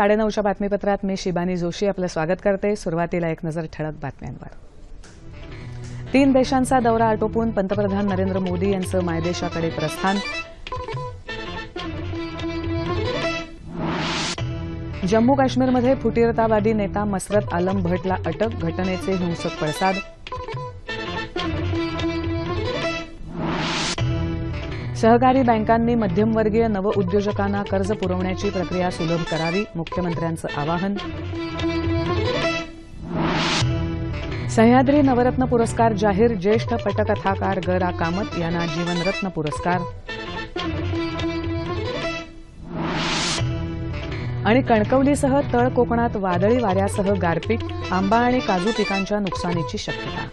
साडेनऊच्या बातमीपत्रात मी शिबानी जोशी आपलं स्वागत करते. सुरुवातीला एक नजर ठळक बातम्यांवर. तीन देशांचा दौरा आटोपून पंतप्रधान नरेंद्र मोदी यांचं मायदेशाकडे प्रस्थान. जम्मू काश्मीरमध्ये फुटीरतावादी नेता मसरत आलम भटला अटक घटनेचे हिंसक पडसाद. सहकारी बँकांनी मध्यमवर्गीय नवउद्योजकांना कर्ज पुरवण्याची प्रक्रिया सुलभ करावी मुख्यमंत्र्यांचं आवाहन. सह्याद्री नवरत्न पुरस्कार जाहीर ज्येष्ठ पटकथाकार ग रा कामत यांना जीवनरत्न पुरस्कार. आणि कणकवलीसह तळ कोकणात वादळी वाऱ्यासह गारपीट आंबा आणि काजू पिकांच्या नुकसानीची शक्यता.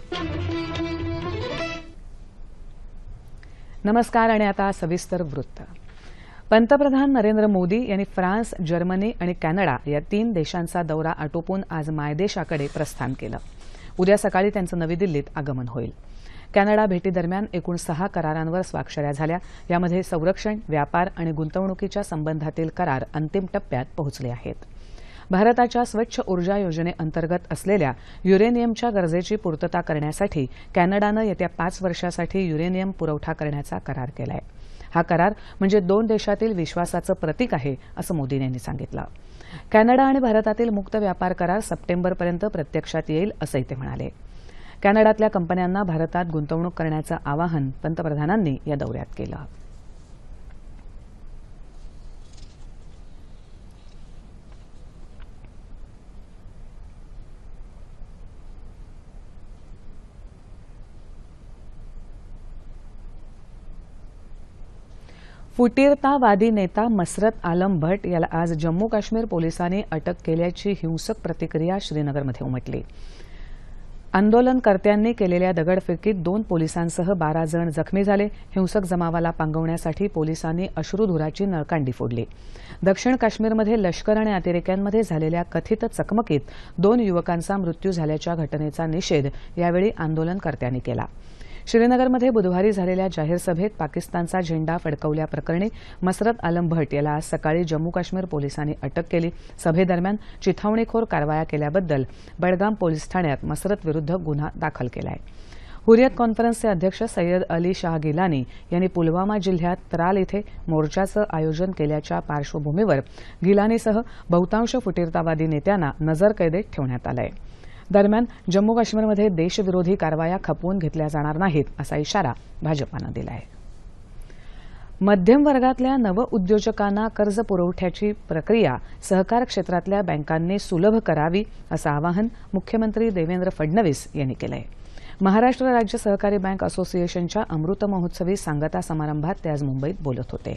नमस्कार आणि आता सविस्तर वृत्त. पंतप्रधान नरेंद्र मोदी यांनी फ्रान्स जर्मनी आणि कॅनडा या तीन देशांचा दौरा आटोपून आज मायदेशाकडे प्रस्थान केलं. उद्या सकाळी त्यांचं नवी दिल्लीत आगमन होईल. कॅनडा भेटीदरम्यान एकूण सहा करारांवर स्वाक्षऱ्या झाल्या. यामध्ये संरक्षण व्यापार आणि गुंतवणुकीच्या संबंधातील करार अंतिम टप्प्यात पोहोचले आहेत. भारताच्या स्वच्छ ऊर्जा योजनेअंतर्गत असलेल्या युरेनियमच्या गरजेची पूर्तता करण्यासाठी कॅनडानं येत्या पाच वर्षासाठी युरेनियम पुरवठा करण्याचा करार केला आहे हा करार म्हणजे दोन देशातील विश्वासाचं प्रतीक आहे असं मोदी यांनी सांगितलं. कॅनडा आणि भारतातील मुक्त व्यापार करार सप्टेंबरपर्यंत प्रत्यक्षात येईल असंही ते म्हणाले. कॅनडातल्या कंपन्यांना भारतात गुंतवणूक करण्याचं आवाहन पंतप्रधानांनी या दौऱ्यात केलं. फुटीरतावादी नेता मसरत आलम भट याला आज जम्मू काश्मीर पोलिसांनी अटक केल्याची हिंसक प्रतिक्रिया श्रीनगरमध्ये उमटली. आंदोलनकर्त्यांनी केलेल्या दगडफेकीत दोन पोलिसांसह बारा जण जखमी झाले. हिंसक जमावाला पांगवण्यासाठी पोलिसांनी अश्रुधुराची नळकांडी फोडली. दक्षिण काश्मीरमध्ये लष्कर आणि अतिरेक्यांमध्ये झालेल्या कथित चकमकीत दोन युवकांचा मृत्यू झाल्याच्या घटनेचा निषेध यावेळी आंदोलनकर्त्यांनी केला. श्रीनगरमध्ये बुधवारी झालेल्या जाहीर सभेत पाकिस्तानचा झेंडा फडकवल्याप्रकरणी मसरत आलम भट याला आज सकाळी जम्मू काश्मीर पोलिसांनी अटक केली. सभेदरम्यान चिथावणीखोर कारवाया केल्याबद्दल बडगाम पोलीस ठाण्यात मसरत विरुद्ध गुन्हा दाखल केला आहे हुरियत कॉन्फरन्सचे अध्यक्ष सय्यद अली शाह गिलानी यांनी पुलवामा जिल्ह्यात त्राल इथे मोर्चाचं आयोजन केल्याच्या पार्श्वभूमीवर गिलानीसह बहुतांश फुटीरतावादी नेत्यांना नजरकैदेत ठेवण्यात आलं आहे दरम्यान जम्मू काश्मीरमध्ये देशविरोधी कारवाया खपवून घेतल्या जाणार नाहीत असा इशारा भाजपानं दिला आहे मध्यम वर्गातल्या नवउद्योजकांना कर्ज पुरवठ्याची प्रक्रिया सहकार क्षेत्रातल्या बँकांनी सुलभ करावी असं आवाहन मुख्यमंत्री देवेंद्र फडणवीस यांनी केलं आहे महाराष्ट्र राज्य सहकारी बँक असोसिएशनच्या अमृत महोत्सवी सांगता समारंभात ते आज मुंबईत बोलत होते.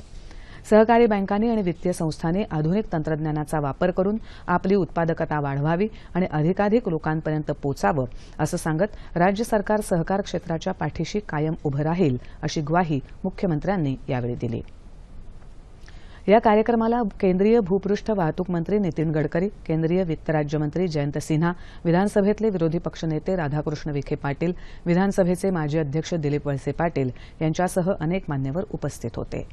सहकारी बँकांनी आणि वित्तीय संस्थांनी आधुनिक तंत्रज्ञानाचा वापर करून आपली उत्पादकता वाढवावी आणि अधिकाधिक लोकांपर्यंत पोचावं असं सांगत राज्य सरकार सहकार क्षेत्राच्या पाठीशी कायम उभं राहील अशी ग्वाही मुख्यमंत्र्यांनी यावेळी दिली. या कार्यक्रमाला केंद्रीय भूपृष्ठ वाहतूक मंत्री नितीन गडकरी केंद्रीय वित्त राज्यमंत्री जयंत सिन्हा विधानसभेतले विरोधी पक्षनेते राधाकृष्ण विखे पाटील विधानसभेचे माजी अध्यक्ष दिलीप वळसे पाटील यांच्यासह अनेक मान्यवर उपस्थित होते.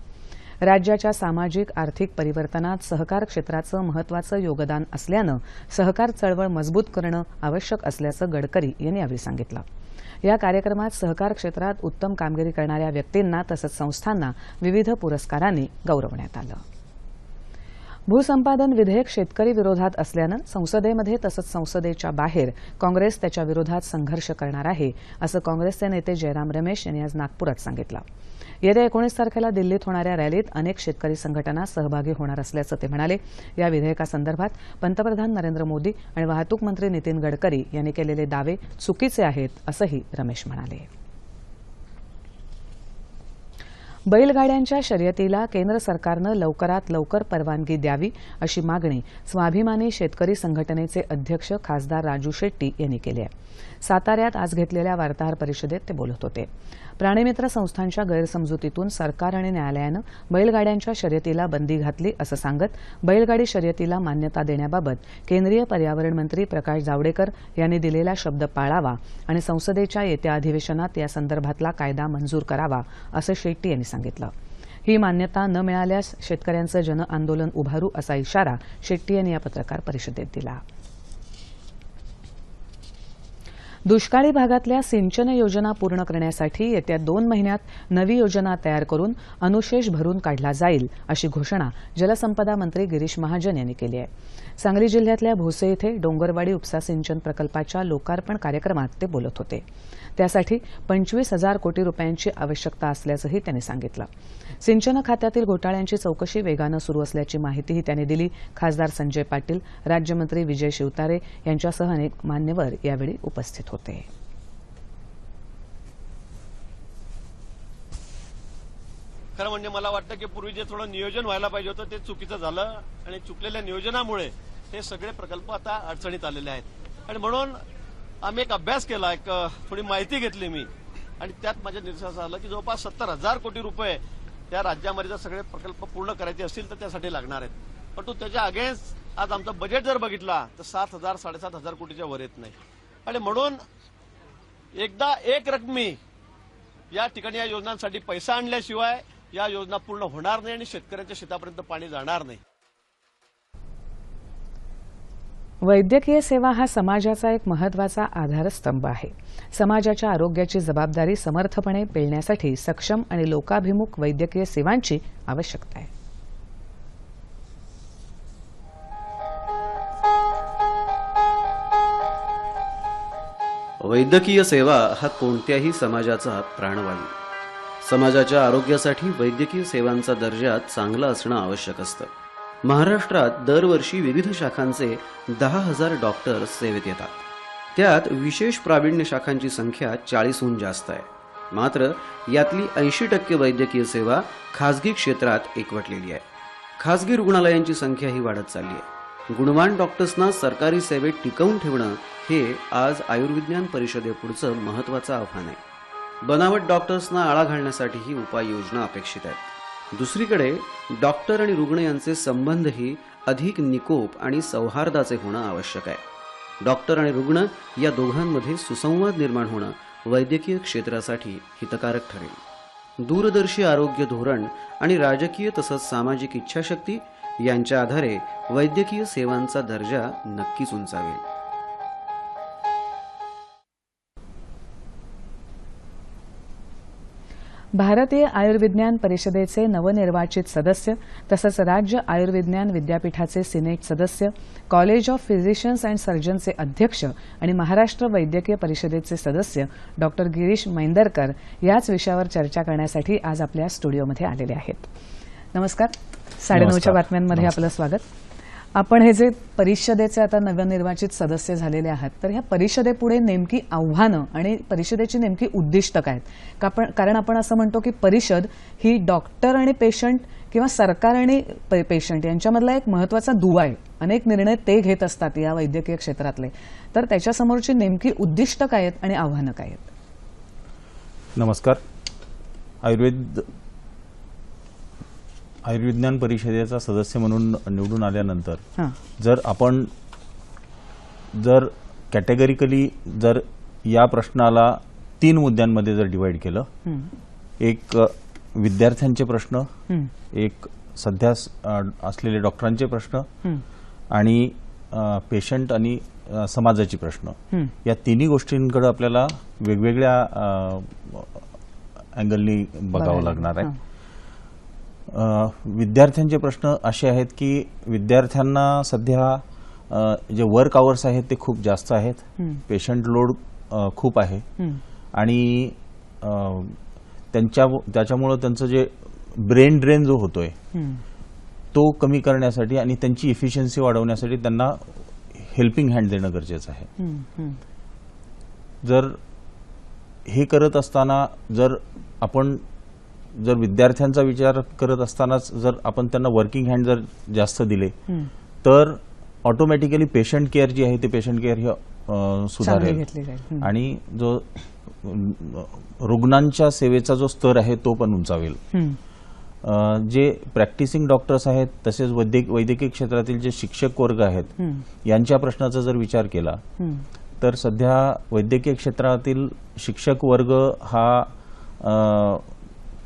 राज्याच्या सामाजिक आर्थिक परिवर्तनात सहकार क्षेत्राचं महत्वाचं योगदान असल्यानं सहकार चळवळ मजबूत करणं आवश्यक असल्याचं गडकरी यांनी यावेळी सांगितलं. या कार्यक्रमात सहकार क्षेत्रात उत्तम कामगिरी करणाऱ्या व्यक्तींना तसंच संस्थांना विविध पुरस्कारांनी गौरवण्यात आलं. भूसंपादन विधेयक शेतकरी विरोधात असल्यानं संसदेमध्ये तसंच संसदेच्या बाहेर काँग्रेस त्याच्या विरोधात संघर्ष करणार आहे असं काँग्रेसचे नेते जयराम रमेश यांनी आज नागपुरात सांगितलं. येत्या एकोणीस तारखेला दिल्लीत होणाऱ्या रॅलीत अनेक शेतकरी संघटना सहभागी होणार असल्याचं ते म्हणाले. या विधेयकासंदर्भात पंतप्रधान नरेंद्र मोदी आणि वाहतूक मंत्री नितीन गडकरी यांनी केलेले दावे चुकीचे आहेत असंही रमेश म्हणाले. बैलगाड्यांच्या शर्यतीला केंद्र सरकारनं लवकरात लवकर परवानगी द्यावी अशी मागणी स्वाभिमानी शेतकरी संघटनेचे अध्यक्ष खासदार राजू शेट्टी यांनी केली आहे. साताऱ्यात आज घेतलेल्या वार्ताहर परिषदेत ते बोलत होते. प्राणीमित्र संस्थांच्या गैरसमजुतीतून सरकार आणि न्यायालयानं बैलगाड्यांच्या शर्यतीला बंदी घातली असं सांगत बैलगाडी शर्यतीला मान्यता देण्याबाबत केंद्रीय पर्यावरण मंत्री प्रकाश जावडेकर यांनी दिलेला शब्द पाळावा आणि संसदेच्या येत्या अधिवेशनात या संदर्भातला कायदा मंजूर करावा असं शेट्टी यांनी सांगितलं. ही मान्यता न मिळाल्यास शेतकऱ्यांचं जनआंदोलन उभारू असा इशारा शेट्टी यांनी या पत्रकार परिषदेत दिला. दुष्काळी भागातल्या सिंचन योजना पूर्ण करण्यासाठी येत्या दोन महिन्यात नवी योजना तयार करून अनुशेष भरून काढला जाईल अशी घोषणा जलसंपदा मंत्री गिरीश महाजन यांनी केली आहे. सांगली जिल्ह्यातल्या भोसे इथे डोंगरवाडी उपसा सिंचन प्रकल्पाच्या लोकार्पण कार्यक्रमात ते बोलत होते. त्यासाठी पंचवीस हजार कोटी रुपयांची आवश्यकता असल्याचंही त्यांनी सांगितलं. सिंचन खात्यातील घोटाळ्यांची चौकशी वेगानं सुरू असल्याची माहितीही त्यांनी दिली. खासदार संजय पाटील राज्यमंत्री विजय शिवतारे यांच्यासह अनेक मान्यवर यावेळी उपस्थित होते. खरं म्हणजे मला वाटतं की पूर्वी जे थोडं नियोजन व्हायला पाहिजे होतं ते चुकीचं झालं आणि चुकलेल्या नियोजनामुळे हे सगळे प्रकल्प आता अडचणीत आलेले आहेत. आणि म्हणून आम्ही एक अभ्यास केला एक थोडी माहिती घेतली मी. आणि त्यात माझ्या निदर्शनास आलं की जवळपास सत्तर हजार कोटी रुपये त्या राज्यामध्ये जर सगळे प्रकल्प पूर्ण करायचे असतील तर त्यासाठी लागणार आहेत. परंतु त्याच्या अगेन्स्ट आज आमचं बजेट जर बघितला तर सात हजार साडेसात हजार कोटीच्या वर येत नाही. आणि म्हणून एकदा एक रकमी या ठिकाणी या योजनांसाठी पैसा आणल्याशिवाय या योजना पूर्ण होणार नाही आणि शेतकऱ्यांच्या शेतापर्यंत पाणी जाणार नाही. वैद्यकीय सेवा हा समाजाचा एक महत्त्वाचा आधारस्तंभ आहे. समाजाच्या आरोग्याची जबाबदारी समर्थपणे पेलण्यासाठी सक्षम आणि लोकाभिमुख वैद्यकीय सेवांची आवश्यकता आहे. वैद्यकीय सेवा हा कोणत्याही समाजाचा प्राणवायू. समाजाच्या आरोग्यासाठी वैद्यकीय सेवांचा दर्जा चांगला असणं आवश्यक असतं. महाराष्ट्रात दरवर्षी विविध शाखांचे दहा हजार डॉक्टर सेवेत येतात. त्यात विशेष प्रावीण्य शाखांची संख्या चाळीसहून जास्त आहे. मात्र यातली ऐंशी टक्के वैद्यकीय सेवा खासगी क्षेत्रात एकवटलेली आहे. खासगी रुग्णालयांची संख्याही वाढत चालली आहे. गुणवान डॉक्टर्सना सरकारी सेवेत टिकवून ठेवणं हे आज आयुर्विज्ञान परिषदेपुढचं महत्त्वाचं आव्हान आहे. बनावट डॉक्टर्सना आळा घालण्यासाठीही उपाययोजना अपेक्षित आहेत. दुसरीकडे डॉक्टर आणि रुग्ण यांचे संबंधही अधिक निकोप आणि सौहार्दाचे होणं आवश्यक आहे. डॉक्टर आणि रुग्ण या दोघांमध्ये सुसंवाद निर्माण होणं वैद्यकीय क्षेत्रासाठी हितकारक ठरेल. दूरदर्शी आरोग्य धोरण आणि राजकीय तसंच सामाजिक इच्छाशक्ती यांच्या आधारे वैद्यकीय सेवांचा दर्जा नक्कीच उंचावेल. भारतीय आयुर्विज्ञान परिषदेचे नवनिर्वाचित सदस्य तसंच राज्य आयुर्विज्ञान विद्यापीठाचे सिनेट सदस्य कॉलेज ऑफ फिजिशियन्स अँड सर्जनचे अध्यक्ष आणि महाराष्ट्र वैद्यकीय परिषदेचे सदस्य डॉक्टर गिरीश मैंदरकर याच विषयावर चर्चा करण्यासाठी आज आपल्या स्टुडिओमध्ये आलेले आहेत. नमस्कार. साडेनऊच्या. बातम्यांमध्ये आपलं स्वागत. आपण हे जे परिषदेचे आता नवनिर्वाचित सदस्य झालेले आहात तर ह्या परिषदेपुढे नेमकी आव्हानं आणि परिषदेची नेमकी उद्दिष्ट काय आहेत? का पण- कारण आपण असं म्हणतो की परिषद ही डॉक्टर आणि पेशंट किंवा सरकार आणि पे- पेशंट यांच्यामधला एक महत्त्वाचा दुवा आहे. अनेक निर्णय ते घेत असतात या वैद्यकीय क्षेत्रातले. तर त्याच्यासमोरची नेमकी उद्दिष्ट काय आहेत आणि आव्हानं काय आहेत? नमस्कार. आयुर्वेद आयुर्विज्ञान परिषदेचा सदस्य म्हणून निवडून आल्यानंतर हां जर आपण जर कॅटेगरिकली जर या प्रश्नाला तीन मुद्द्यांमध्ये जर डिवाइड केलं. एक विद्यार्थ्यांचे प्रश्न. एक सध्या असलेले डॉक्टरांचे प्रश्न. आणि पेशंट आणि समाजाचे प्रश्न. या तिन्ही गोष्टींकडे आपल्याला वेगवेगळ्या अँगलनी बघावं लागणार आहे विद्यार्थ्यांचे प्रश्न असे आहेत की विद्यार्थ्यांना सध्या जे वर्क आवर्स आहेत ते खूप जास्त आहेत. पेशंट लोड खूप आहे. आणि त्यांच्या त्याच्यामुळं त्यांचं जे ब्रेन ड्रेन जो होतोय. तो कमी करण्यासाठी आणि त्यांची इफिशियन्सी वाढवण्यासाठी त्यांना हेल्पिंग हँड देणं गरजेचं आहे. जर हे करत असताना जर आपण जर विद्यार्थ्यांचा विचार करत असतानाच जर आपण त्यांना वर्किंग हँड जर जास्त दिले. तर ऑटोमॅटिकली पेशंट केअर जी आहे ते पेशंट केअर ही सुधारेल. आणि जो रुग्णांच्या सेवेचा जो स्तर आहे तो पण उंचावेल जे प्रॅक्टिसिंग डॉक्टर्स आहेत तसेच वैद्यक वैद्यकीय क्षेत्रातील जे शिक्षक वर्ग आहेत हं. यांच्या प्रश्नाचा जर विचार केला. तर सध्या वैद्यकीय क्षेत्रातील शिक्षक वर्ग हा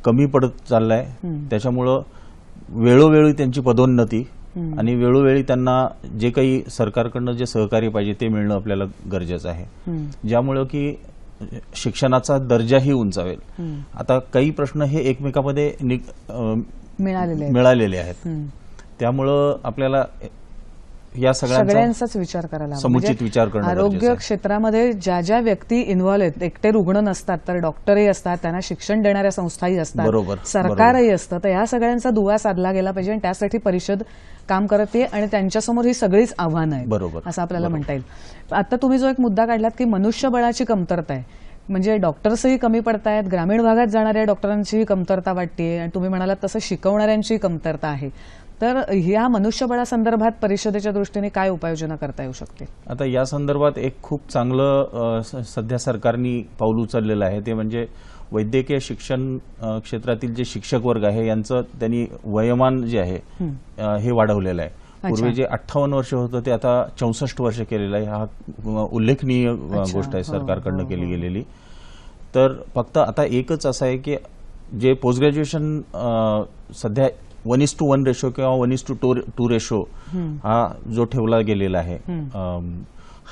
कमी पडत चाललाय. त्याच्यामुळं वेळोवेळी त्यांची पदोन्नती. आणि वेळोवेळी त्यांना जे काही सरकारकडनं जे सहकार्य पाहिजे ते मिळणं आपल्याला गरजेचं आहे. ज्यामुळं की शिक्षणाचा दर्जाही उंचावेल. आता काही प्रश्न हे एकमेकामध्ये मिळालेले आहेत. त्यामुळं आपल्याला या सगळ्यांचा सगळ्यांचाच विचार करायला. समुचित म्हणजे विचार करणं आरोग्य. क्षेत्रामध्ये ज्या ज्या व्यक्ती इन्व्हॉल्व आहेत एकटे रुग्ण नसतात तर डॉक्टरही असतात त्यांना शिक्षण देणाऱ्या संस्थाही असतात बरोबर, सरकारही असतं तर या सगळ्यांचा दुवा साधला गेला पाहिजे आणि त्यासाठी परिषद काम करते आणि त्यांच्यासमोर ही सगळीच आव्हानं आहेत बरोबर, असं आपल्याला. म्हणता येईल आता तुम्ही जो एक मुद्दा काढलात की मनुष्यबळाची कमतरता आहे म्हणजे डॉक्टर्सही कमी पडतायत ग्रामीण भागात जाणाऱ्या डॉक्टरांचीही कमतरता वाटते आणि तुम्ही म्हणालात तसं शिकवणाऱ्यांचीही कमतरता आहे तर ह्या मनुष्यबळासंदर्भात परिषदेच्या दृष्टीने काय उपाययोजना करता येऊ शकते? आता या संदर्भात एक खूप चांगलं सध्या सरकारनी पाऊल उचललेलं आहे. ते म्हणजे वैद्यकीय शिक्षण क्षेत्रातील जे शिक्षक वर्ग आहे यांचं त्यांनी वयोमान जे आहे हे वाढवलेलं आहे. पूर्वी जे अठ्ठावन्न वर्ष होतं ते आता चौसष्ट वर्ष केलेलं आहे. हा उल्लेखनीय. गोष्ट आहे हो, सरकारकडनं हो, केली हो. गेलेली. तर फक्त आता एकच असं आहे की जे पोस्ट ग्रॅज्युएशन सध्या one is to one ratio किंवा one is to two two ratio हा जो ठेवला गेलेला आहे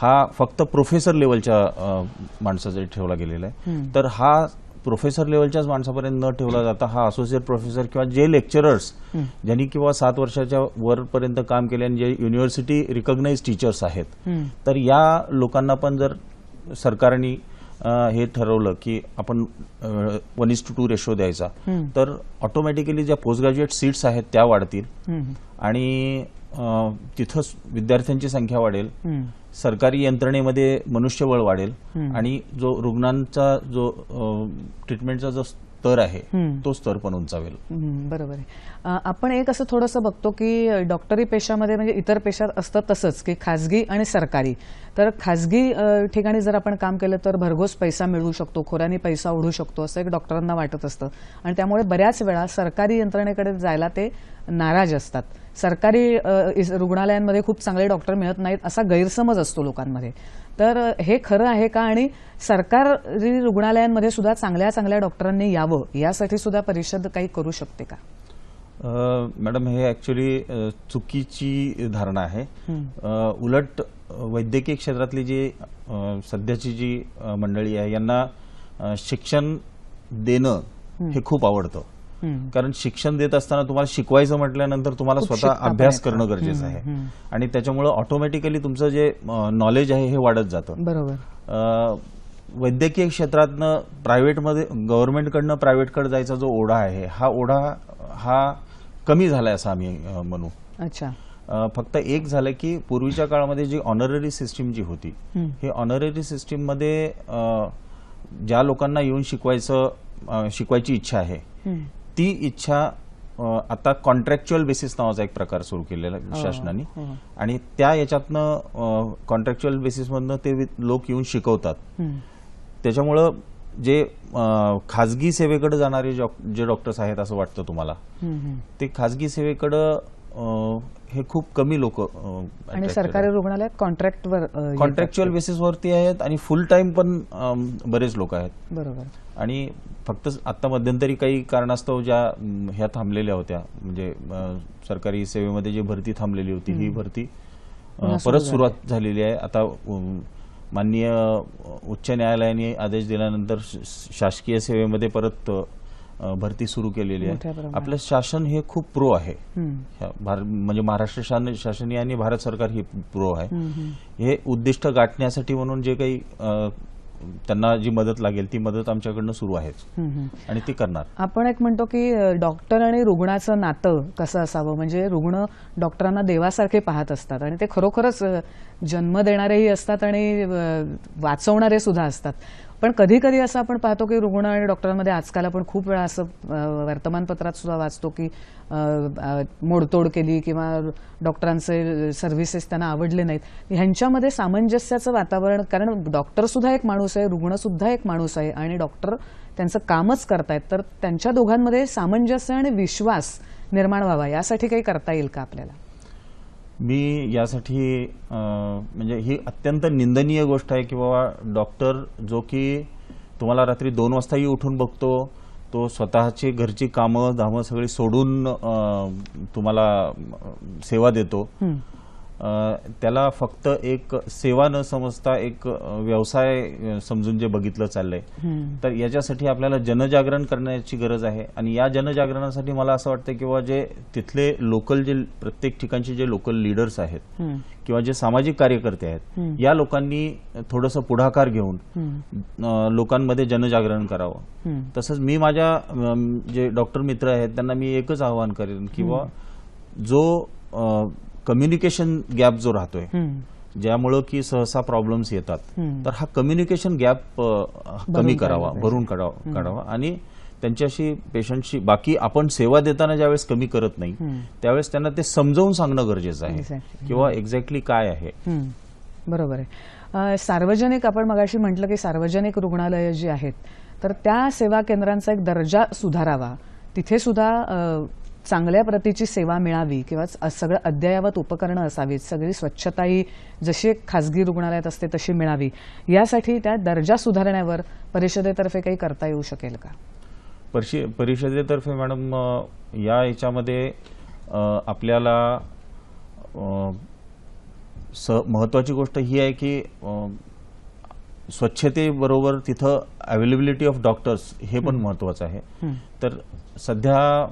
हा फक्त प्रोफेसर लेवलच्या माणसाचा ठेवला गेलेला आहे. तर हा प्रोफेसर लेवलच्याच माणसापर्यंत न ठेवला जाता हा असोसिएट प्रोफेसर किंवा जे लेक्चरर्स ज्यांनी किंवा सात वर्षाच्या वरपर्यंत काम केले आणि जे युनिव्हर्सिटी रिकॉग्नाइज टीचर्स आहेत तर या लोकांना पण जर सरकारने हे ठरवलं की आपण one is to two ratio द्यायचा. तर ऑटोमॅटिकली ज्या पोस्ट ग्रॅज्युएट सीट्स आहेत त्या वाढतील. आणि तिथं विद्यार्थ्यांची संख्या वाढेल. सरकारी यंत्रणेमध्ये मनुष्यबळ वाढेल. आणि जो रुग्णांचा जो ट्रीटमेंटचा जो स्तर आहे. तो स्तर पण उंचावेल. बरोबर आहे. आपण एक असं थोडंसं बघतो की डॉक्टरी पेशामध्ये म्हणजे इतर पेशात असतं तसंच की खाजगी आणि सरकारी. तर खाजगी ठिकाणी जर आपण काम केलं तर भरघोस पैसा मिळवू शकतो खोऱ्याने पैसा ओढू शकतो असं एक डॉक्टरांना वाटत असतं. आणि त्यामुळे बऱ्याच वेळा सरकारी यंत्रणेकडे जायला ते नाराज असतात. सरकारी रुग्णालयांमध्ये खूप चांगले डॉक्टर मिळत नाहीत असा गैरसमज असतो लोकांमध्ये. तर हे खरं आहे का? आणि सरकारी रुग्णालयांमध्ये सुद्धा चांगल्या चांगल्या डॉक्टरांनी यावं यासाठी सुद्धा परिषद काही करू शकते का? मॅडम हे ऍक्च्युली चुकीची धारणा आहे. उलट वैद्यकीय क्षेत्रातली जी सध्याची जी मंडळी आहे यांना शिक्षण देणं हे खूप आवडतं. कारण शिक्षण देत असताना तुम्हाला शिकवायचं म्हटल्यानंतर तुम्हाला स्वतः अभ्यास. करणं गरजेचं आहे. आणि त्याच्यामुळं ऑटोमॅटिकली तुमचं जे नॉलेज आहे हे वाढत जातं. बरोबर. वैद्यकीय क्षेत्रातनं प्रायव्हेटमध्ये गव्हर्नमेंटकडनं प्रायव्हेटकडे जायचा जो ओढा आहे हा ओढा हा कमी झालाय असं आम्ही म्हणू. अच्छा. फक्त एक झालं की पूर्वीच्या काळामध्ये जी ऑनररी सिस्टीम जी होती हे ऑनररी सिस्टीममध्ये अ, ज्या लोकांना येऊन शिकवायचं शिकवायची इच्छा आहे. ती इच्छा आता कॉन्ट्रॅक्च्युअल बेसिस नावाचा एक प्रकार सुरू केलेला आहे शासनाने हो. आणि त्या याच्यातनं कॉन्ट्रॅक्च्युअल बेसिसमधनं ते लोक येऊन शिकवतात. त्याच्यामुळं जे खाजगी सेवेकडे जाणारे जे डॉक्टर्स आहेत असं वाटतं तुम्हाला. ते खाजगी सेवेकडं हे खूप कमी लोक आणि सरकारी रुग्णालयात कॉन्ट्रॅक्टवर. कॉन्ट्रॅक्च्युअल बेसिसवरती आहेत आणि फुल टाइम पण बरेच लोक आहेत. बरोबर. आणि फक्त आता मध्यंतरी काही कारणास्तव ज्या ह्या थांबलेल्या होत्या म्हणजे सरकारी सेवेमध्ये जी भरती थांबलेली होती ही भरती परत. सुरुवात झालेली आहे. आता माननीय उच्च न्यायालयाने आदेश दिल्यानंतर शासकीय सेवेमध्ये परत भरती सुरू केलेली आहे. आपलं शासन हे खूप प्रो आहे. म्हणजे महाराष्ट्र शासन आणि भारत सरकार ही प्रो आहे. हे उद्दिष्ट गाठण्यासाठी म्हणून जे काही त्यांना जी मदत लागेल ती मदत आमच्याकडनं सुरू आहेच. हम्म. आणि ती करणार. आपण एक म्हणतो की डॉक्टर आणि रुग्णाचं नातं कसं असावं? म्हणजे रुग्ण डॉक्टरांना देवासारखे पाहत असतात आणि ते खरोखरच जन्म देणारेही असतात आणि वाचवणारे सुद्धा असतात. पण कधी कधी असं आपण पाहतो की रुग्ण आणि डॉक्टरांमध्ये आजकाल आपण खूप वेळा असं वर्तमानपत्रात सुद्धा वाचतो की मोडतोड केली किंवा डॉक्टरांचे सर्व्हिसेस त्यांना आवडले नाहीत. ह्यांच्यामध्ये सामंजस्याचं वातावरण कारण डॉक्टर सुद्धा एक माणूस आहे रुग्ण सुद्धा एक माणूस आहे आणि डॉक्टर त्यांचं कामच करतायत. तर त्यांच्या दोघांमध्ये सामंजस्य आणि विश्वास निर्माण व्हावा यासाठी काही करता येईल का आपल्याला? मी यासाठी म्हणजे ही अत्यंत निंदनीय गोष्ट आहे की बाबा डॉक्टर जो की तुम्हाला रात्री दोन वाजताही उठून बघतो तो स्वतःची घरची कामं धामं सगळी सोडून तुम्हाला सेवा देतो. त्याला फक्त एक सेवा न समजता एक व्यवसाय समजून जे बघितलं चाललंय. तर याच्यासाठी आपल्याला जनजागरण करण्याची गरज आहे आणि या जनजागरणासाठी मला असं वाटतं किंवा जे तिथले लोकल जे प्रत्येक ठिकाणचे जे लोकल लीडर्स आहेत. किंवा जे सामाजिक कार्यकर्ते आहेत या लोकांनी थोडंसं पुढाकार घेऊन लोकांमध्ये जनजागरण करावं. तसंच मी माझ्या जे डॉक्टर मित्र आहेत त्यांना मी एकच आवाहन करेन किंवा जो कम्युनिकेशन गॅप जो राहतोय. ज्यामुळं की सहसा प्रॉब्लेम्स येतात. तर हा कम्युनिकेशन गॅप कमी करावा भरून काढावा काढावा आणि त्यांच्याशी पेशंटशी बाकी आपण सेवा देताना ज्यावेळेस कमी करत नाही त्यावेळेस त्यांना ते समजावून सांगणं गरजेचं आहे. किंवा एक्झॅक्टली काय आहे. बरोबर आहे सार्वजनिक आपण मगाशी म्हटलं की सार्वजनिक रुग्णालयं जी आहेत तर त्या सेवा केंद्रांचा एक दर्जा सुधारावा तिथे सुद्धा चांगल्या प्रतीची सेवा मिळावी किंवा सगळं अद्ययावत उपकरणं असावीत सगळी स्वच्छताही जशी एक खासगी रुग्णालयात असते तशी मिळावी. यासाठी त्या दर्जा सुधारण्यावर परिषदेतर्फे काही करता येऊ शकेल का? परिषे परिषदेतर्फे मॅडम या याच्यामध्ये आपल्याला स महत्वाची गोष्ट ही आहे की स्वच्छतेबरोबर तिथं अवेलेबिलिटी ऑफ डॉक्टर्स हे पण महत्वाचं आहे हं. तर सध्या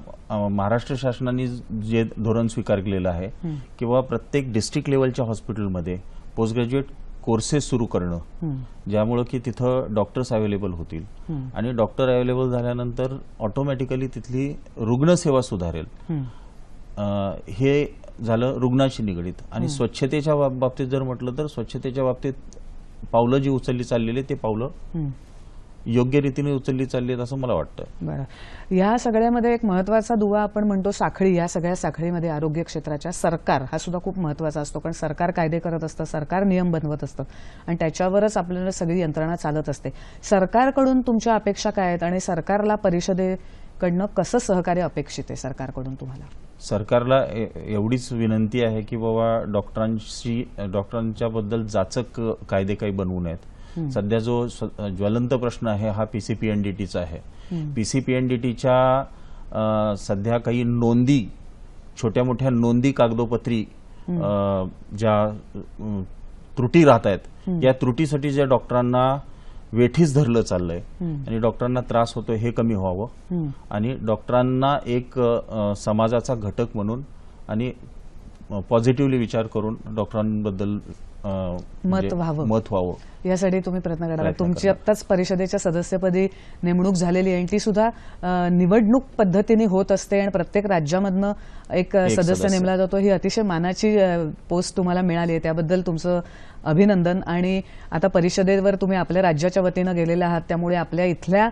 महाराष्ट्र शासनाने जे धोरण स्वीकारलेलं आहे किंवा प्रत्येक डिस्ट्रिक्ट लेवलच्या हॉस्पिटलमध्ये पोस्ट ग्रॅज्युएट कोर्सेस सुरू करणं. ज्यामुळं की तिथं डॉक्टर्स अवेलेबल होतील. आणि डॉक्टर अवेलेबल झाल्यानंतर ऑटोमॅटिकली तिथली रुग्णसेवा सुधारेल हं. झालं रुग्णाशी निगडीत आणि स्वच्छतेच्या बाब- बाबतीत जर म्हटलं तर स्वच्छतेच्या बाबतीत पावलं जी उचलली चाललेली ते पावलं. योग्य रीतीने उचलली चालली आहेत असं मला वाटतं. बरं. या सगळ्यामध्ये एक महत्त्वाचा दुवा आपण म्हणतो साखळी. या सगळ्या साखळीमध्ये आरोग्य क्षेत्राच्या सरकार हा सुद्धा खूप महत्त्वाचा असतो. कारण सरकार कायदे करत असतं सरकार नियम बनवत असतं. आणि त्याच्यावरच आपल्याला सगळी यंत्रणा चालत असते. सरकारकडून तुमच्या अपेक्षा काय आहेत? आणि सरकारला परिषदेकडनं कसं सहकार्य अपेक्षित आहे सरकारकडून तुम्हाला? सरकारला एवढीच विनंती आहे की बाबा डॉक्टरांशी डॉक्टरांच्या बद्दल जाचक कायदे काही बनवू नयेत. सध्या जो ज्वलंत प्रश्न आहे हा पीसीपीएनडीटीचा आहे. पीसीपीएनडीटीच्या सध्या काही नोंदी छोट्या मोठ्या नोंदी कागदोपत्री ज्या त्रुटी राहत आहेत या त्रुटीसाठी ज्या डॉक्टरांना वेठीच धरलं चाललंय. आणि डॉक्टरांना त्रास होतो हे कमी व्हावं. आणि डॉक्टरांना एक समाजाचा घटक म्हणून आणि पॉझिटिव्हली विचार करून डॉक्टरांबद्दल अ, म्हणजे व्हावं. मत व्हावं. यासाठी तुम्ही प्रयत्न प्रयत्न तुमची. आत्ताच परिषदेच्या सदस्यपदी नेमणूक झालेली आहे. आणि ती सुद्धा निवडणूक पद्धतीने होत असते आणि प्रत्येक राज्यामधनं एक एक सदस्य. नेमला जातो. ही अतिशय मानाची पोस्ट तुम्हाला मिळाली आहे. त्याबद्दल तुमचं अभिनंदन. आणि आता परिषदेवर तुम्ही आपल्या राज्याच्या वतीनं गेलेले आहात. त्यामुळे आपल्या इथल्या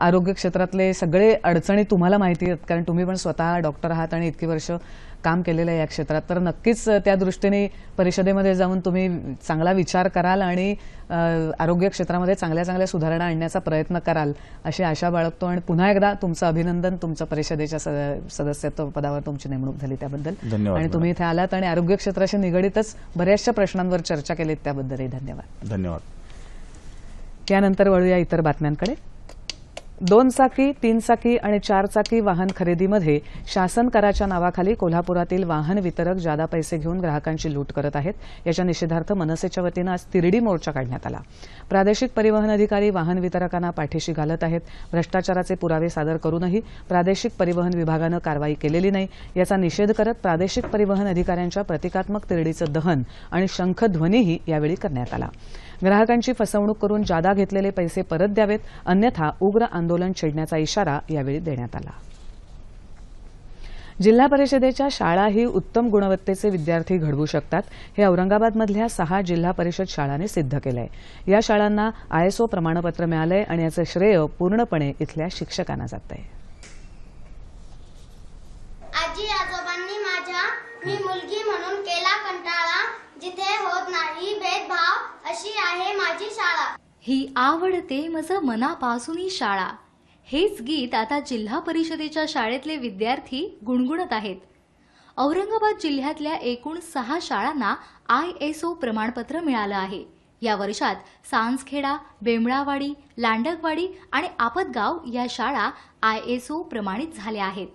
आरोग्य क्षेत्रातले सगळे अडचणी तुम्हाला माहिती आहेत. कारण तुम्ही पण स्वतः डॉक्टर आहात आणि इतकी वर्ष काम केलेलं आहे या क्षेत्रात. तर नक्कीच त्या दृष्टीने परिषदेमध्ये जाऊन तुम्ही चांगला विचार कराल आणि आरोग्य क्षेत्रामध्ये चांगल्या चांगल्या सुधारणा आणण्याचा प्रयत्न कराल अशी आशा बाळगतो. आणि पुन्हा एकदा तुमचं अभिनंदन तुमचं परिषदेच्या स- सदस्यत्व पदावर तुमची नेमणूक झाली त्याबद्दल. आणि तुम्ही इथे आलात आणि आरोग्य क्षेत्राशी निगडीतच बऱ्याचशा प्रश्नांवर चर्चा केलीत त्याबद्दलही धन्यवाद. धन्यवाद. यानंतर वळूया इतर बातम्यांकडे. दोन चाकी तीन चाकी आणि चार चाकी वाहन खरेदीमध्ये शासन कराच्या नावाखाली कोल्हापुरातील वाहन वितरक जादा पैसे घेऊन ग्राहकांची लूट करत आहेत याच्या निषेधार्थ मनसेच्या वतीनं आज तिरडी मोर्चा काढण्यात आला. प्रादेशिक परिवहन अधिकारी वाहन वितरकांना पाठीशी घालत आहेत. भ्रष्टाचाराचे पुरावे सादर करूनही प्रादेशिक परिवहन विभागानं कारवाई केलेली नाही याचा निषेध करत प्रादेशिक परिवहन अधिकाऱ्यांच्या प्रतिकात्मक तिरडीचं दहन आणि शंखध्वनीही यावेळी करण्यात आला. ग्राहकांची फसवणूक करून जादा घेतलेले पैसे परत द्यावेत अन्यथा उग्र आंदोलन छेडण्याचा इशारा यावेळी देण्यात आला. जिल्हा परिषदेच्या शाळाही उत्तम गुणवत्तेचे विद्यार्थी घडवू शकतात हे औरंगाबादमधल्या सहा जिल्हा परिषद शाळांनी सिद्ध केलंय. या शाळांना आयएसओ प्रमाणपत्र मिळालंय आणि याचं श्रेय पूर्णपणे इथल्या शिक्षकांना जात आहे आजी आजोबांनी माझ्या मी मुलगी म्हणून केला कंटाळा जिथे होत नाही भेदभाव अशी आहे माझी शाळा. ही आवडते मज मनापासून शाळा. हेच गीत आता जिल्हा परिषदेच्या शाळेतले विद्यार्थी गुणगुणत आहेत. औरंगाबाद जिल्ह्यातल्या एकूण सहा शाळांना आय एस ओ प्रमाणपत्र मिळालं आहे. या वर्षात सांसखेडा बेमळावाडी लांडकवाडी आणि आपतगाव या शाळा आय एस ओ प्रमाणित झाल्या आहेत.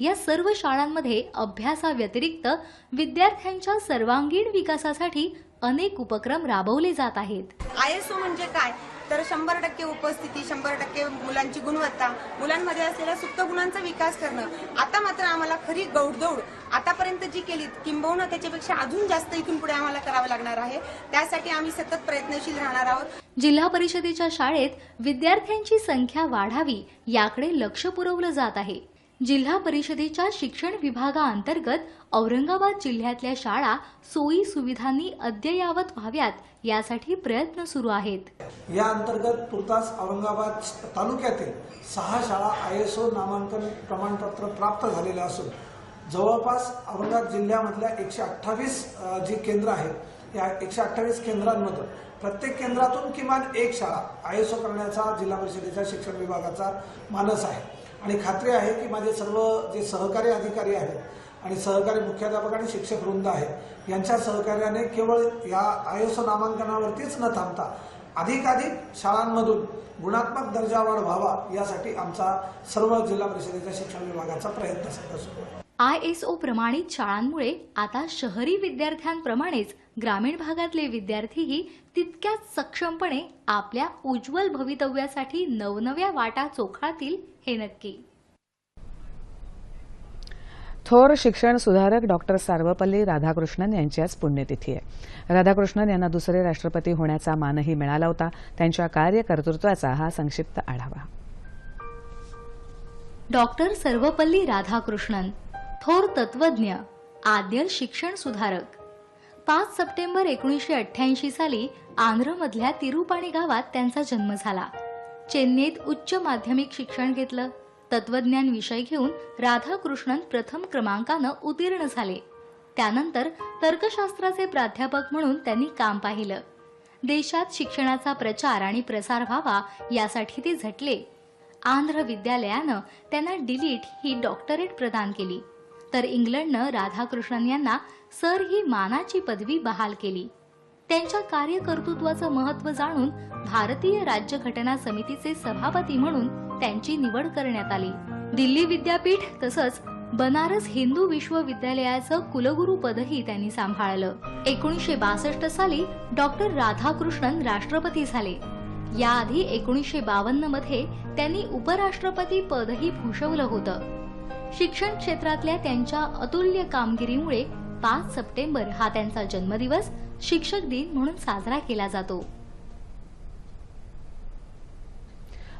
या सर्व शाळांमध्ये अभ्यासाव्यतिरिक्त विद्यार्थ्यांच्या सर्वांगीण विकासासाठी अनेक उपक्रम राबवले जात आहेत. आय एस ओ म्हणजे काय? तर शंभर टक्के उपस्थिती शंभर टक्के मुलांची गुणवत्ता मुलांमध्ये असलेल्या सुप्त गुणांचा विकास करणं. आता मात्र आम्हाला खरी गौडदौड आतापर्यंत जी केली किंबहुना त्याच्यापेक्षा अजून जास्त इथून पुढे आम्हाला करावं लागणार आहे. त्यासाठी आम्ही सतत प्रयत्नशील राहणार आहोत. जिल्हा परिषदेच्या शाळेत विद्यार्थ्यांची संख्या वाढावी याकडे लक्ष पुरवलं जात आहे. जिल्हा परिषदेच्या शिक्षण विभागाअंतर्गत औरंगाबाद जिल्ह्यातल्या शाळा सोयी सुविधांनी अद्ययावत व्हाव्यात यासाठी प्रयत्न सुरू आहेत. या अंतर्गत तुर्तास औरंगाबाद तालुक्यातील सहा शाळा आय एस ओ नामांकन प्रमाणपत्र प्राप्त झालेल्या असून जवळपास औरंगाबाद जिल्ह्यामधल्या एकशे अठ्ठावीस जी केंद्र आहेत या एकशे अठ्ठावीस केंद्रांमधून प्रत्येक केंद्रातून किमान एक शाळा आय एस ओ करण्याचा जिल्हा परिषदेच्या शिक्षण विभागाचा मानस आहे. आणि खात्री आहे की माझे सर्व जे सहकारी अधिकारी आहेत आणि सहकारी मुख्याध्यापक आणि शिक्षक वृंद आहेत यांच्या सहकार्याने केवळ या आयोस नामांकनावरतीच न थांबता अधिकाधिक शाळांमधून गुणात्मक दर्जा वाढ व्हावा यासाठी आमचा सर्व जिल्हा परिषदेच्या शिक्षण विभागाचा प्रयत्न सध्या सुरू आहे. आय एस ओ प्रमाणित शाळांमुळे आता शहरी विद्यार्थ्यांप्रमाणेच ग्रामीण भागातले विद्यार्थीही तितक्याच सक्षमपणे आपल्या उज्ज्वल भवितव्यासाठी नवनव्या वाटा चोखाळतील हे नक्की. थोर शिक्षण सुधारक डॉक्टर सार्वपल्ली राधाकृष्णन यांची आज पुण्यतिथी आहे. राधाकृष्णन यांना दुसरे राष्ट्रपती होण्याचा मानही मिळाला होता. त्यांच्या कार्यकर्तृत्वाचा हा संक्षिप्त आढावा. डॉक्टर सर्वपल्ली राधाकृष्णन थोर तत्वज्ञ आद्य शिक्षण सुधारक. पाच सप्टेंबर एकोणीसशे अठ्ठ्याऐंशी साली आंध्रमधल्या तिरुपाणी गावात त्यांचा जन्म झाला. चेन्नईत उच्च माध्यमिक शिक्षण घेतलं. तत्वज्ञान विषय घेऊन राधाकृष्णन प्रथम क्रमांकानं उत्तीर्ण झाले. त्यानंतर तर्कशास्त्राचे प्राध्यापक म्हणून त्यांनी काम पाहिलं. देशात शिक्षणाचा प्रचार आणि प्रसार व्हावा यासाठी ते झटले. आंध्र विद्यालयानं त्यांना डिलीट ही डॉक्टरेट प्रदान केली. तर इंग्लंडनं राधाकृष्णन यांना सर ही मानाची पदवी बहाल केली. त्यांच्या कार्यकर्तृत्वाचं महत्त्व जाणून भारतीय राज्यघटना समितीचे सभापती म्हणून त्यांची निवड करण्यात आली. दिल्ली विद्यापीठ तसंच बनारस हिंदू विश्वविद्यालयाचं कुलगुरू पदही त्यांनी सांभाळलं. एकोणीसशे बासष्ट साली डॉक्टर राधाकृष्णन राष्ट्रपती झाले. याआधी एकोणीसशे बावन्नमध्ये त्यांनी उपराष्ट्रपती पदही भूषवलं होतं. शिक्षण क्षेत्रातल्या त्यांच्या अतुल्य कामगिरीमुळे पाच सप्टेंबर हा त्यांचा जन्मदिवस शिक्षक दिन म्हणून साजरा केला जातो.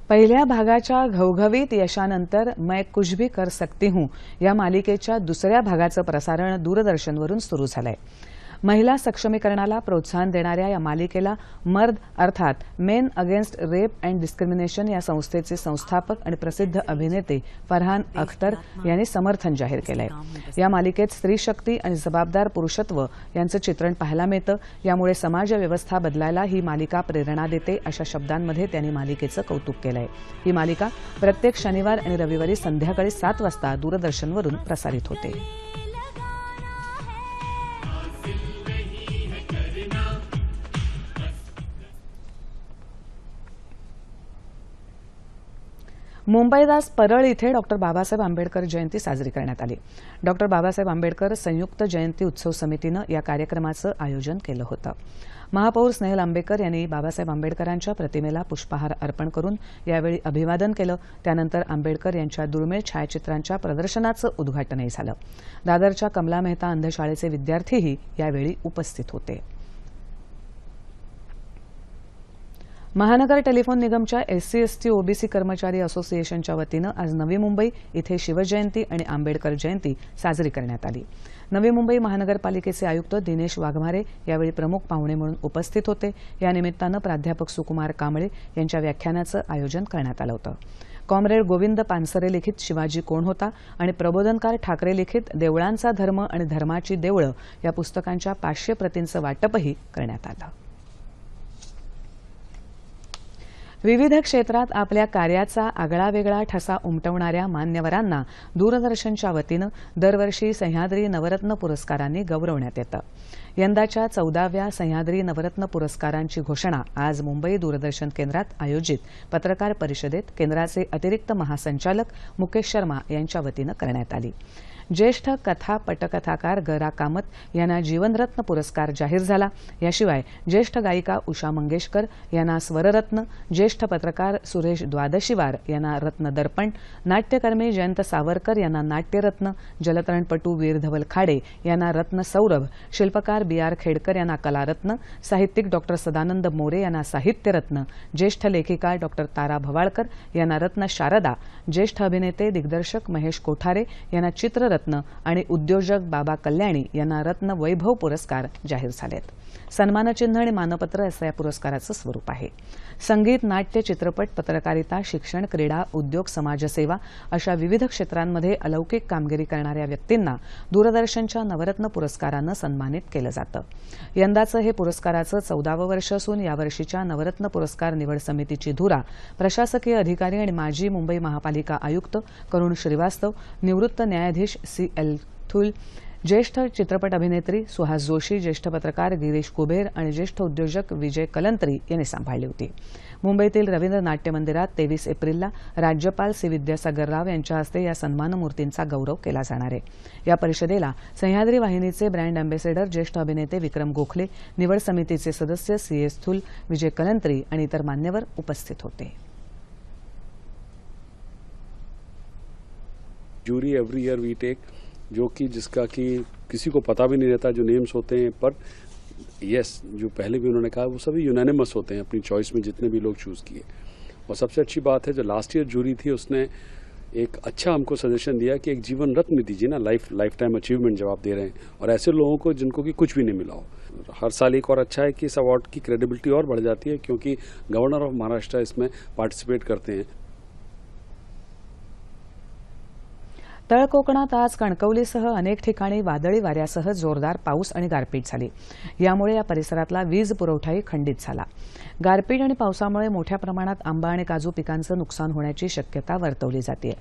पहिल्या भागाच्या घवघवीत यशानंतर मैं कुछ भी कर सकती हूं या मालिकेच्या दुसऱ्या भागाचं प्रसारण दूरदर्शनवरून सुरू झालंय. महिला सक्षमीकरणाला प्रोत्साहन देणाऱ्या या मालिकेला मर्द अर्थात men against rape and discrimination या संस्थेचे संस्थापक आणि प्रसिद्ध अभिनेते फरहान अख्तर यांनी समर्थन जाहीर केलंय. या मालिकेत स्त्रीशक्ती आणि जबाबदार पुरुषत्व यांचं चित्रण पाहायला मिळतं. यामुळे समाजव्यवस्था बदलायला ही मालिका प्रेरणा देते अशा शब्दांमध्ये त्यांनी मालिकेचं कौतुक केलंय. ही मालिका प्रत्येक शनिवार आणि रविवारी संध्याकाळी सात वाजता दूरदर्शनवरून प्रसारित होते. मुंबईत आज परळ इथे डॉक्टर बाबासाहेब आंबेडकर जयंती साजरी करण्यात आली. डॉक्टर बाबासाहेब आंबेडकर संयुक्त जयंती उत्सव समितीनं या कार्यक्रमाचं आयोजन केलं होतं. महापौर स्नेहल आंबेकर यांनी बाबासाहेब आंबेडकरांच्या प्रतिमेला पुष्पहार अर्पण करून यावेळी अभिवादन केलं. त्यानंतर आंबेडकर यांच्या दुर्मिळ छायाचित्रांच्या प्रदर्शनाचं उद्घाटनही झालं. दादरच्या कमला मेहता अंधशाळेचे विद्यार्थीही यावेळी उपस्थित होते. महानगर टेलिफोन निगमच्या एससी एसटी ओबीसी कर्मचारी असोसिएशनच्या वतीनं आज नवी मुंबई इथे शिवजयंती आणि आंबेडकर जयंती साजरी करण्यात आली. नवी मुंबई महानगरपालिकेचे आयुक्त दिनेश वाघमारे यावेळी प्रमुख पाहुणे म्हणून उपस्थित होते. या निमित्तानं प्राध्यापक सुकुमार कांबळे यांच्या व्याख्यानाचं आयोजन करण्यात आलं होतं. कॉम्रेड गोविंद पानसरे लिखित शिवाजी कोण होता आणि प्रबोधनकार ठाकरे लिखित देवळांचा धर्म आणि धर्माची देवळं या पुस्तकांच्या पाचशे प्रतींचं वाटपही करण्यात आलं. विविध क्षेत्रात आपल्या कार्याचा आगळावेगळा ठसा उमटवणाऱ्या मान्यवरांना दूरदर्शनच्या वतीनं दरवर्षी सह्याद्री नवरत्न पुरस्कारांनी गौरवण्यात येतं. यंदाच्या चौदाव्या सह्याद्री नवरत्न पुरस्कारांची घोषणा आज मुंबई दूरदर्शन केंद्रात आयोजित पत्रकार परिषदेत केंद्राचे अतिरिक्त महासंचालक मुकेश शर्मा यांच्या वतीनं करण्यात आली. ज्येष्ठ कथा पटकथाकार गरा कामत यांना जीवनरत्न पुरस्कार जाहीर झाला. याशिवाय ज्येष्ठ गायिका उषा मंगेशकर यांना स्वररत्न ज्येष्ठ पत्रकार सुरेश द्वादशीवार यांना रत्न दर्पण नाट्यकर्मी जयंत सावरकर यांना नाट्यरत्न जलतरणपटू वीर धवल खाडे यांना रत्न सौरभ शिल्पकार बी आर खेडकर यांना कलारत्न साहित्यिक डॉक्टर सदानंद मोरे यांना साहित्यरत्न ज्येष्ठ लेखिका डॉक्टर तारा भवाळकर यांना रत्न शारदा ज्येष्ठ अभिनेते दिग्दर्शक महेश कोठारे यांना चित्ररत्न आणि उद्योजक बाबा कल्याणी यांना रत्न वैभव पुरस्कार जाहीर झालेत. सन्मानचिन्ह आणि मानपत्र असं या पुरस्काराचं स्वरूप आहे. संगीत नाट्य चित्रपट पत्रकारिता शिक्षण क्रीडा उद्योग समाजसेवा अशा विविध क्षेत्रांमध्ये अलौकिक कामगिरी करणाऱ्या व्यक्तींना दूरदर्शनच्या नवरत्न पुरस्कारानं सन्मानित केलं जातं. यंदाचं हे पुरस्काराचं चौदावं वर्ष असून यावर्षीच्या नवरत्न पुरस्कार निवड समितीची धुरा प्रशासकीय अधिकारी आणि माजी मुंबई महापालिका आयुक्त करुण श्रीवास्तव निवृत्त न्यायाधीश सी एल थुल ज्येष्ठ चित्रपट अभिनेत्री सुहास जोशी ज्येष्ठ पत्रकार गिरीश कुबेर आणि ज्येष्ठ उद्योजक विजय कलंत्री यांनी सांभाळली होती. मुंबईतील रवींद्र नाट्य मंदिरात तेवीस एप्रिलला राज्यपाल सी. विद्यासागर राव यांच्या हस्ते या सन्मानमूर्तींचा गौरव केला जाणार आहे. या परिषदेला सह्याद्री वाहिनीचे ब्रँड अँबॅसेडर ज्येष्ठ अभिनेते विक्रम गोखले निवड समितीचे सदस्य सी. एस. थुल विजय कलंत्री आणि इतर मान्यवर उपस्थित होते. Jury every year we take जो कि जिसका कि किसी को पता भी नहीं रहता जो नेम्स होते हैं, पर यस जो पहले भी उन्होंने कहा, वो सभी यूनानिमस होते हैं अपनी चॉइस में जितने भी लोग चूज़ किए। और सबसे अच्छी बात है जो लास्ट ईयर जूरी थी, उसने एक अच्छा हमको सजेशन दिया कि एक जीवन रत्न दीजिए ना लाइफ लाइफ टाइम अचीवमेंट आप दे रहे हैं। और ऐसे लोगों को जिनको कि कुछ भी नहीं मिला हो। हर साल एक और अच्छा है कि इस अवार्ड की क्रेडिबिलिटी और बढ़ जाती है, क्योंकि गवर्नर ऑफ़ महाराष्ट्र इसमें पार्टिसिपेट करते हैं। तळ कोकणात आज कणकवलीसह अनेक ठिकाणी वादळी वाऱ्यासह जोरदार पाऊस आणि गारपीट झाली. यामुळे या परिसरातला वीज पुरवठाही खंडित झाला. गारपीट आणि पावसामुळे मोठ्या प्रमाणात आंबा आणि काजू पिकांचं नुकसान होण्याची शक्यता वर्तवली जाते.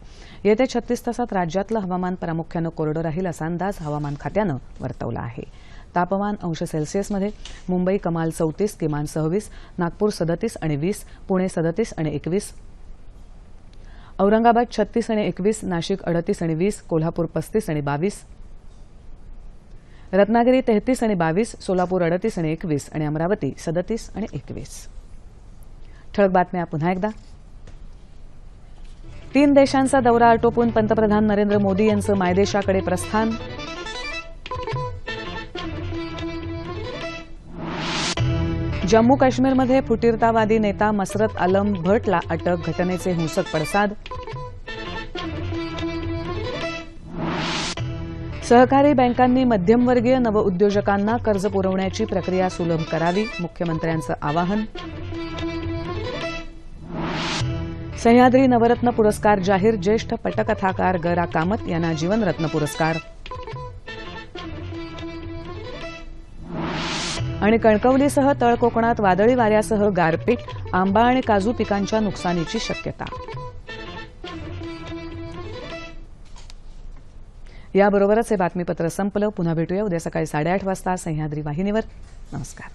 येत्या छत्तीस तासात राज्यातलं हवामान प्रामुख्यानं कोरडं राहील असा अंदाज हवामान खात्यानं वर्तवला आहे. तापमान अंश सेल्सिअसमध्ये मुंबई कमाल चौतीस किमान सव्वीस नागपूर सदतीस आणि वीस पुणे सदतीस आणि एकवीस औरंगाबाद छत्तीस आणि एकवीस नाशिक अडतीस आणि वीस कोल्हापूर पस्तीस आणि बावीस. रत्नागिरी तेहतीस आणि बावीस सोलापूर अडतीस आणि एकवीस आणि अमरावती सदतीस आणि एकवीस. ठळक बातम्या पुन्हा एकदा. तीन देशांचा दौरा आटोपून पंतप्रधान नरेंद्र मोदी यांचं मायदेशाकडे प्रस्थान. जम्मू काश्मीरमध्ये फुटीरतावादी नेता मसरत आलम भटला अटक घटनेचे हिंसक पडसाद. सहकारी बँकांनी मध्यमवर्गीय नवउद्योजकांना कर्ज पुरवण्याची प्रक्रिया सुलभ करावी मुख्यमंत्र्यांचं आवाहन. सह्याद्री नवरत्न पुरस्कार जाहीर ज्येष्ठ पटकथाकार गरा कामत यांना जीवनरत्न पुरस्कार. आणि कणकवलीसह तळ कोकणात वादळी वाऱ्यासह गारपीट आंबा आणि काजू पिकांच्या नुकसानीची शक्यता. याबरोबरच हे बातमीपत्र संपलं. पुन्हा भेटूया. उद्या सकाळी साडेआठ वाजता सह्याद्री वाहिनीवर. नमस्कार.